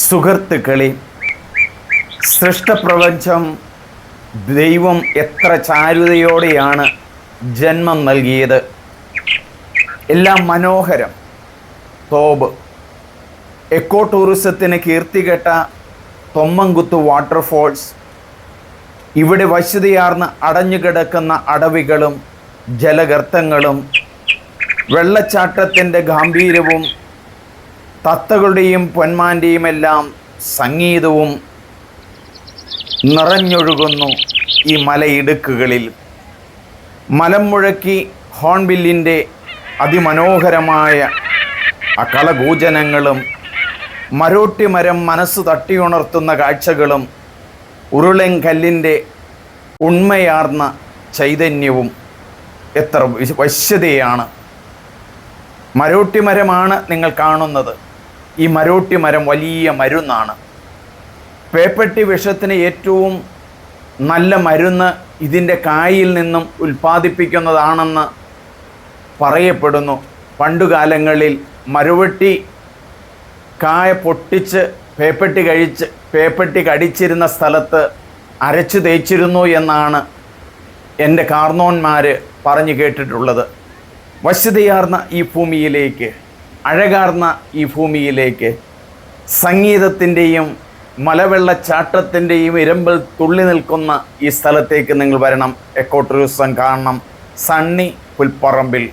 സുഹൃത്തുക്കളെ സൃഷ്ടപ്രപഞ്ചം ദൈവം എത്ര ചാരുതയോടെയാണ് ജന്മം നൽകിയത്. എല്ലാം മനോഹരം. തോബ് എക്കോ ടൂറിസത്തിന് കീർത്തികെട്ട തൊമ്മൻകുത്ത് വാട്ടർഫോൾസ് ഇവിടെ വശ്യതയാർന്ന് അടഞ്ഞുകിടക്കുന്ന അടവികളും ജലഗർത്തങ്ങളും വെള്ളച്ചാട്ടത്തിന്റെ ഗാംഭീര്യവും തത്തകളുടെയും പൊന്മാന്റെയും എല്ലാം സംഗീതവും നിറഞ്ഞൊഴുകുന്നു ഈ മലയിടുക്കുകളിൽ. മലം മുഴക്കി ഹോൺബില്ലിന്റെ അതിമനോഹരമായ ആ കളകൂജനങ്ങളും മരോട്ടി മരം മനസ്സ് തട്ടിയുണർത്തുന്ന കാഴ്ചകളും ഉരുളൻ കല്ലിന്റെ ഉണ്മയാർന്ന ചൈതന്യവും എത്ര വിശ- വശ്യതയാണ്. മരോട്ടി മരമാണ് നിങ്ങൾ കാണുന്നത്. ഈ മരോട്ടി മരം വലിയ മരുന്നാണ്. പേപ്പട്ടി വിഷത്തിന് ഏറ്റവും നല്ല മരുന്ന് ഇതിന്റെ കായിൽ നിന്നും ഉൽപ്പാദിപ്പിക്കുന്നതാണെന്ന് പറയപ്പെടുന്നു. പണ്ടുകാലങ്ങളിൽ മരുവട്ടി കായ പൊട്ടിച്ച് പേപ്പട്ടി കഴിച്ച് പേപ്പട്ടി കടിച്ചിരുന്ന സ്ഥലത്ത് അരച്ചു തേച്ചിരുന്നു എന്നാണ് എന്റെ കാർന്നോന്മാർ പറഞ്ഞു കേട്ടിട്ടുള്ളത്. വശ്യതയാർന്ന ഈ ഭൂമിയിലേക്ക് അഴകാർന്ന ഈ ഭൂമിയിലേക്ക് സംഗീതത്തിന്റെയും മലവെള്ളച്ചാട്ടത്തിന്റെയും ഇരമ്പൽ തുള്ളി നിൽക്കുന്ന ഈ സ്ഥലത്തേക്ക് നിങ്ങൾ വരണം. എക്കോ ടൂറിസം കാണണം സണ്ണി പുൽപ്പറമ്പിൽ